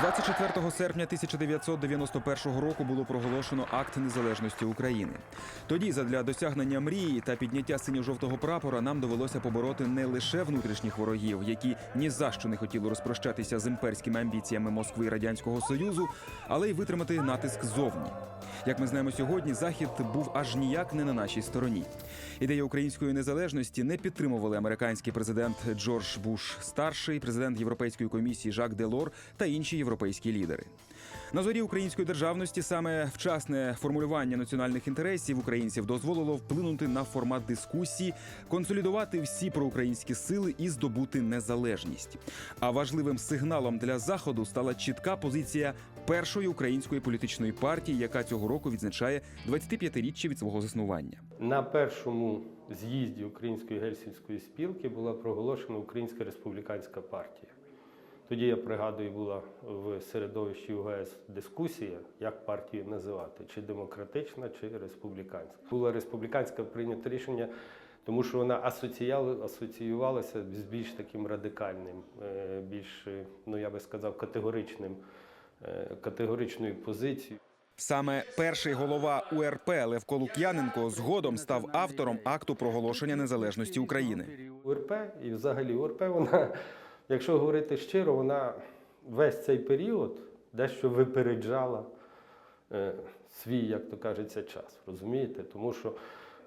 24 серпня 1991 року було проголошено акт незалежності України. Тоді, задля досягнення мрії та підняття синьо-жовтого прапора, нам довелося побороти не лише внутрішніх ворогів, які ні за що не хотіли розпрощатися з імперськими амбіціями Москви і радянського союзу, але й витримати натиск зовні. Як ми знаємо сьогодні, захід був аж ніяк не на нашій стороні. Ідею української незалежності не підтримували американський президент Джордж Буш старший, президент Європейської комісії Жак Делор та інші європейські лідери. На зорі української державності саме вчасне формулювання національних інтересів українців дозволило вплинути на формат дискусії, консолідувати всі проукраїнські сили і здобути незалежність. А важливим сигналом для заходу стала чітка позиція першої української політичної партії, яка цього року відзначає 25-річчя від свого заснування. На першому з'їзді Української гельсінської спілки була проголошена Українська республіканська партія. Тоді я пригадую, була в середовищі УГС дискусія, як партію називати, чи демократична, чи республіканська. Була республіканська прийнято рішення, тому що вона асоціювалася з більш таким радикальним, е, більш, е, ну я би сказав, категоричним, е, категоричною позицією. Саме перший голова УРП Левко Лук'яненко згодом став автором акту проголошення незалежності України. УРП і взагалі УРП, вона, якщо говорити щиро, вона весь цей період дещо випереджала е, свій, як то кажеться, час. Розумієте? Тому що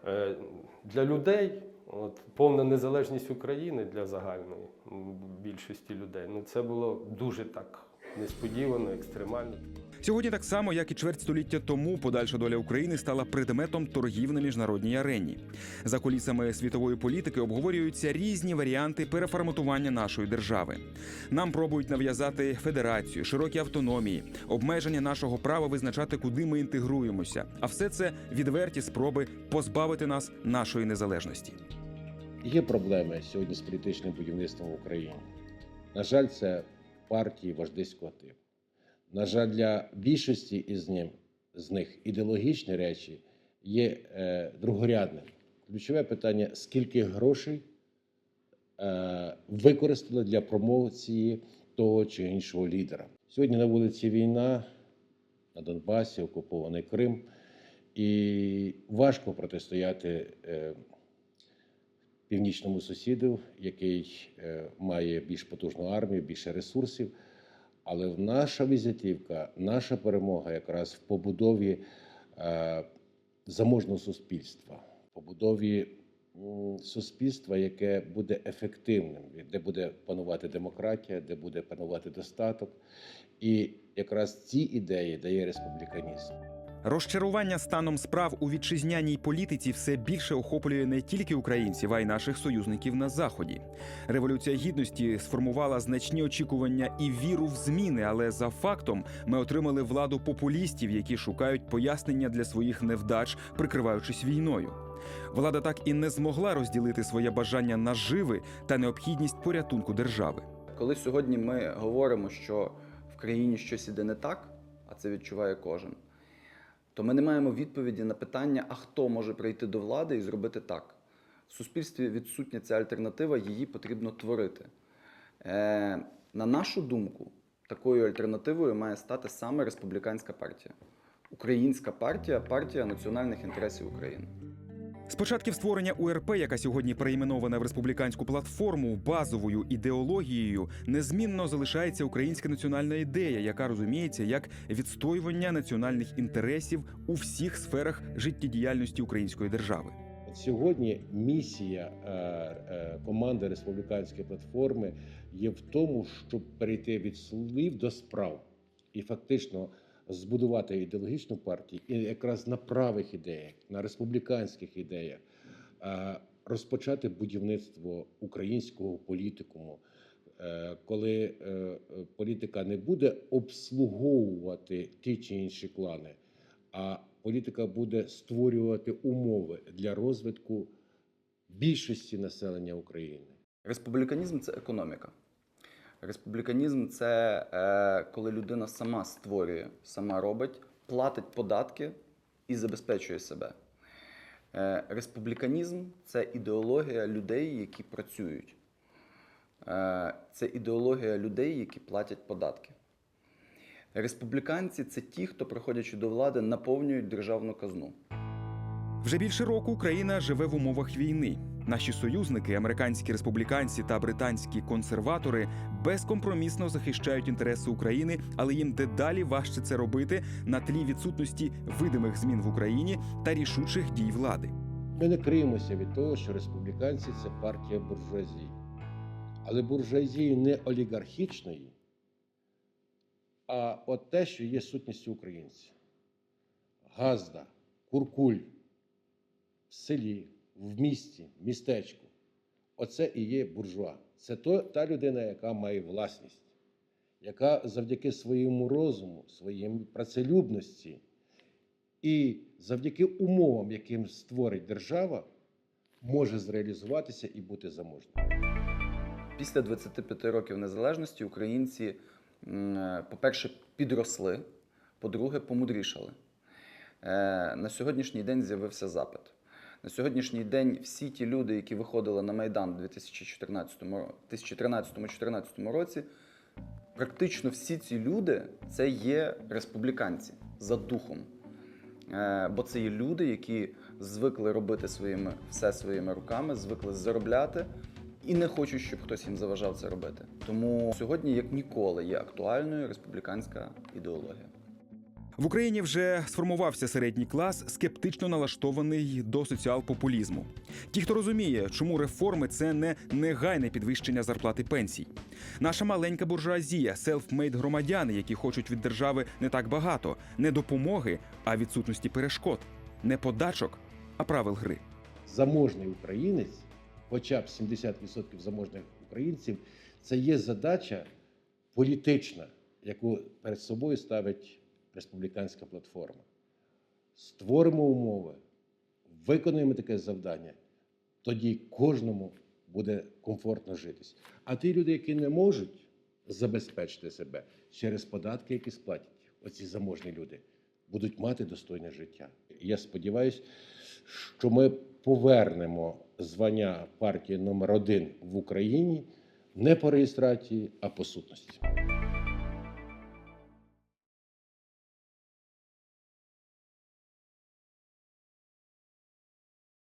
е, для людей от, повна незалежність України для загальної більшості людей, ну це було дуже так несподівано, екстремально. Сьогодні, так само як і чверть століття тому, подальша доля України стала предметом торгів на міжнародній арені. За кулісами світової політики обговорюються різні варіанти переформатування нашої держави. Нам пробують нав'язати федерацію, широкі автономії, обмеження нашого права визначати, куди ми інтегруємося. А все це відверті спроби позбавити нас нашої незалежності. Є проблеми сьогодні з політичним будівництвом в Україні. На жаль, це партії вождиського типу. На жаль, для більшості із ним, з них ідеологічні речі є е, другорядним. Ключове питання: скільки грошей е, використали для промоції того чи іншого лідера. Сьогодні на вулиці війна, на Донбасі, окупований Крим, і важко протистояти. Е, північному сусіду, який е, має більш потужну армію, більше ресурсів. Але наша візитівка, наша перемога якраз в побудові е, заможного суспільства, побудові суспільства, яке буде ефективним, де буде панувати демократія, де буде панувати достаток. І якраз ці ідеї дає республіканізм. Розчарування станом справ у вітчизняній політиці все більше охоплює не тільки українців, а й наших союзників на заході. Революція гідності сформувала значні очікування і віру в зміни, але за фактом ми отримали владу популістів, які шукають пояснення для своїх невдач, прикриваючись війною. Влада так і не змогла розділити своє бажання наживи та необхідність порятунку держави. Коли сьогодні ми говоримо, що в країні щось іде не так, а це відчуває кожен, то ми не маємо відповіді на питання, а хто може прийти до влади і зробити так. В суспільстві відсутня ця альтернатива, її потрібно творити. Е, на нашу думку, такою альтернативою має стати саме республіканська партія. Українська партія партія національних інтересів України. З початків створення УРП, яка сьогодні перейменована в республіканську платформу, базовою ідеологією незмінно залишається українська національна ідея, яка розуміється як відстоювання національних інтересів у всіх сферах життєдіяльності української держави. Сьогодні місія е, е, команди республіканської платформи є в тому, щоб перейти від слів до справ і фактично збудувати ідеологічну партію і якраз на правих ідеях, на республіканських ідеях розпочати будівництво українського політикуму. е, Коли е, політика не буде обслуговувати ті чи інші клани, а політика буде створювати умови для розвитку більшості населення України. Республіканізм це економіка. Республіканізм це е, коли людина сама створює, сама робить, платить податки і забезпечує себе. Е, республіканізм це ідеологія людей, які працюють. Е, це ідеологія людей, які платять податки. Республіканці це ті, хто, приходячи до влади, наповнюють державну казну. Вже більше року Україна живе в умовах війни. Наші союзники, американські республіканці та британські консерватори, безкомпромісно захищають інтереси України, але їм дедалі важче це робити на тлі відсутності видимих змін в Україні та рішучих дій влади. Ми не криємося від того, що республіканці це партія буржуазії. Але буржуазії не олігархічної, а от те, що є сутністю українців. Газда, куркуль в селі, в місті, містечку. Оце і є буржуа. Це то, та людина, яка має власність, яка завдяки своєму розуму, своїй працелюбності і завдяки умовам, яким створить держава, може зреалізуватися і бути заможним. Після 25 років незалежності українці, по-перше, підросли, по-друге, помудрішали. Е, На сьогоднішній день з'явився запит. На сьогоднішній день всі ті люди, які виходили на Майдан у 2013-2014 році, практично всі ці люди це є республіканці за духом. Е, Бо це є люди, які звикли робити своїми, все своїми руками, звикли заробляти і не хочуть, щоб хтось їм заважав це робити. Тому сьогодні, як ніколи, є актуальною республіканська ідеологія. В Україні вже сформувався середній клас, скептично налаштований до соціал-популізму. Ті, хто розуміє, чому реформи це не негайне підвищення зарплати пенсій. Наша маленька буржуазія, селфмейд громадяни, які хочуть від держави не так багато, не допомоги, а відсутності перешкод, не подачок, а правил гри. Заможний українець, хоча б 70% заможних українців, це є задача політична, яку перед собою ставить республіканська платформа. Створимо умови, виконуємо таке завдання, тоді кожному буде комфортно житись. А ті люди, які не можуть забезпечити себе через податки, які сплатять, оці заможні люди, будуть мати достойне життя. Я сподіваюся, що ми повернемо звання партії номер один в Україні не по реєстрації, а по сутності.